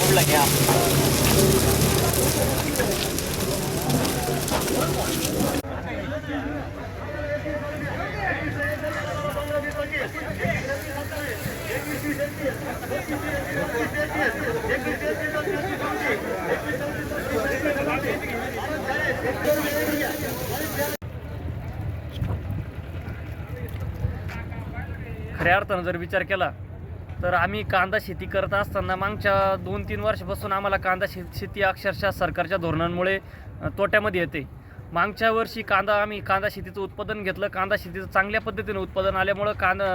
Full lạnh không? खऱ्या अर्थानं जर विचार केला तर आम्ही कांदा शेती करत असताना मागच्या दोन तीन वर्षापासून आम्हाला कांदा शे शेती अक्षरशः सरकारच्या धोरणांमुळे तोट्यामध्ये येते. मागच्या वर्षी कांदा आम्ही कांदा शेतीचं उत्पादन घेतलं. कांदा शेतीचं चांगल्या पद्धतीनं उत्पादन आल्यामुळं कांदा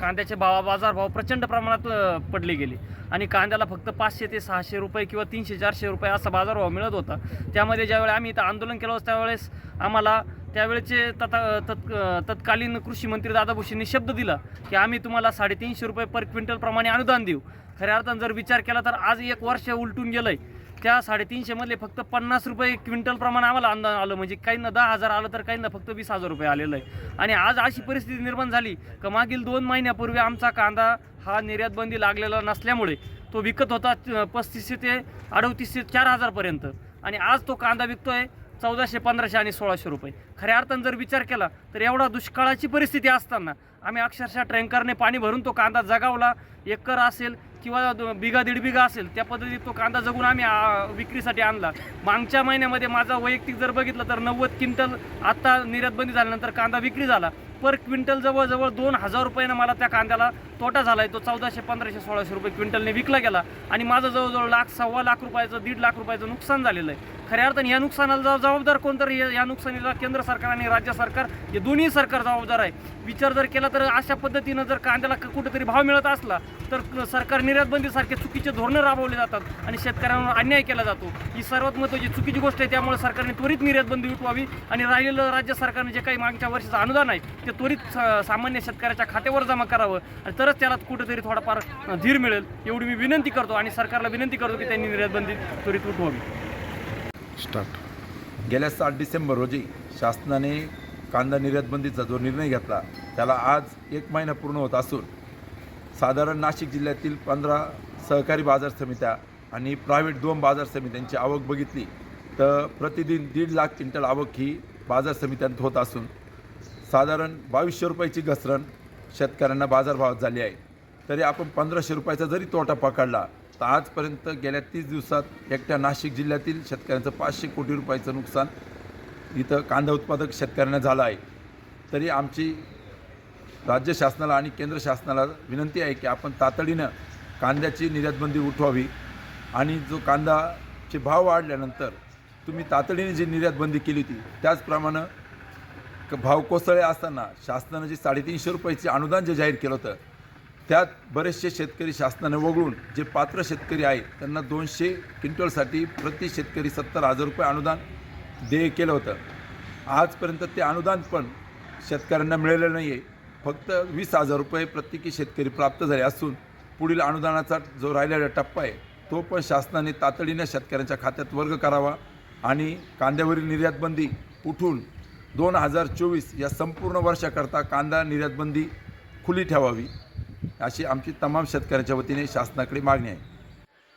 कांद्याचे भाव बाजारभाव प्रचंड प्रमाणात पडले गेले. आणि कांद्याला फक्त पाचशे ते सहाशे रुपये किंवा तीनशे चारशे रुपये असा बाजारभाव मिळत होता. त्यामध्ये ज्यावेळी आम्ही इथं आंदोलन केलं होतं त्यावेळेस आम्हाला त्यावेळेचे तथा तत् तत्कालीन कृषी मंत्री दादा भुसेंनी शब्द दिला की आम्ही तुम्हाला साडेतीनशे रुपये पर क्विंटलप्रमाणे अनुदान देऊ. खऱ्या अर्थानं जर विचार केला तर आज एक वर्ष उलटून गेलं आहे त्या साडेतीनशेमधले फक्त पन्नास रुपये क्विंटल प्रमाणे आम्हाला अनुदान आलं. म्हणजे काहींना दहा हजार आलं तर काहींना फक्त वीस हजार रुपये आलेलं आहे. आणि आज अशी परिस्थिती निर्माण झाली का मागील दोन महिन्यापूर्वी आमचा कांदा हा निर्यातबंदी लागलेला नसल्यामुळे तो विकत होता पस्तीसशे ते अडतीसशे चार हजारपर्यंत आणि आज तो कांदा विकतो आहे चौदाशे पंधराशे आणि सोळाशे रुपये. खऱ्या अर्थानं जर विचार केला तर एवढा दुष्काळाची परिस्थिती असताना आम्ही अक्षरशः टँकरने पाणी भरून तो कांदा जगावला. एकर असेल किंवा दो- बिगा दीड बिगा असेल त्या पद्धतीत तो कांदा जगून आम्ही विक्रीसाठी आणला. मागच्या महिन्यामध्ये माझा वैयक्तिक जर बघितलं तर नव्वद क्विंटल आत्ता निर्यातबंदी झाल्यानंतर कांदा विक्री झाला. पर क्विंटल जवळजवळ दोन हजार रुपयानं मला त्या कांद्याला तोटा झाला आहे तो चौदाशे पंधराशे सोळाशे रुपये क्विंटलने विकला गेला. आणि माझं जवळजवळ लाख सव्वा लाख रुपयाचं दीड लाख रुपयाचं नुकसान झालेलं आहे. खऱ्या अर्थाने या नुकसानाला जबाबदार कोण तर या नुकसानीला केंद्र सरकार आणि राज्य सरकार हे दोन्ही सरकार जबाबदार आहे. विचार जर केला तर अशा पद्धतीनं जर कांद्याला क- कुठेतरी भाव मिळत असला तर सरकार निर्यातबंदीसारखे चुकीचे धोरणं राबवले जातात आणि शेतकऱ्यांवर अन्याय केला जातो. ही सर्वात महत्त्वाची चुकीची गोष्ट आहे त्यामुळे सरकारने त्वरित निर्यातबंदी उठवावी आणि राहिलेलं राज्य सरकारने जे काही मागच्या वर्षीचं अनुदान आहे ते त्वरित स- सामान्य शेतकऱ्याच्या खात्यावर जमा करावं आणि तरच त्याला कुठेतरी थोडाफार धीर मिळेल एवढी मी विनंती करतो आणि सरकारला विनंती करतो की त्यांनी निर्यातबंदी त्वरित उठवावी. स्टार्ट गेल्या सात डिसेंबर रोजी शासनाने कांदा निर्यातबंदीचा जो निर्णय घेतला त्याला आज एक महिना पूर्ण होत असून साधारण नाशिक जिल्ह्यातील पंधरा सहकारी बाजार समित्या आणि प्रायव्हेट दोन बाजार समित्यांची आवक बघितली तर प्रतिदिन दीड लाख क्विंटल आवक ही बाजार समित्यांत होत असून साधारण बावीसशे रुपयाची घसरण शेतकऱ्यांना बाजारभावात झाली आहे. तरी आपण पंधराशे रुपयाचा जरी तोटा पकडला तर आजपर्यंत गेल्या तीस दिवसात एकट्या नाशिक जिल्ह्यातील शेतकऱ्यांचं पाचशे कोटी रुपयाचं नुकसान इथं कांदा उत्पादक शेतकऱ्यांना झालं आहे. तरी आमची राज्य शासनाला आणि केंद्र शासनाला विनंती आहे की आपण तातडीनं कांद्याची निर्यातबंदी उठवावी आणि जो कांदाचे भाव वाढल्यानंतर तुम्ही तातडीने जी निर्यातबंदी केली होती त्याचप्रमाणे क- भाव कोसळले असताना शासनानं जे साडेतीनशे रुपयाचे अनुदान जे जाहीर केलं होतं त्यात बरेचसे शेतकरी शासनाने वगळून जे पात्र शेतकरी आहेत त्यांना दोनशे क्विंटलसाठी प्रति शेतकरी सत्तर हजार रुपये अनुदान देय केलं होतं. आजपर्यंत ते अनुदान पण शेतकऱ्यांना मिळालेलं नाही आहे फक्त वीस हजार रुपये प्रत्येकी शेतकरी प्राप्त झाले असून पुढील अनुदानाचा जो राहिलेला टप्पा आहे तो पण शासनाने तातडीनं शेतकऱ्यांच्या खात्यात वर्ग करावा आणि कांद्यावरील निर्यातबंदी उठून दोन हजार चोवीस या संपूर्ण वर्षाकरता कांदा निर्यातबंदी खुली ठेवावी. अशी आमची तमाम शेतकऱ्यांच्या वतीने शासनाकडे मागणी आहे.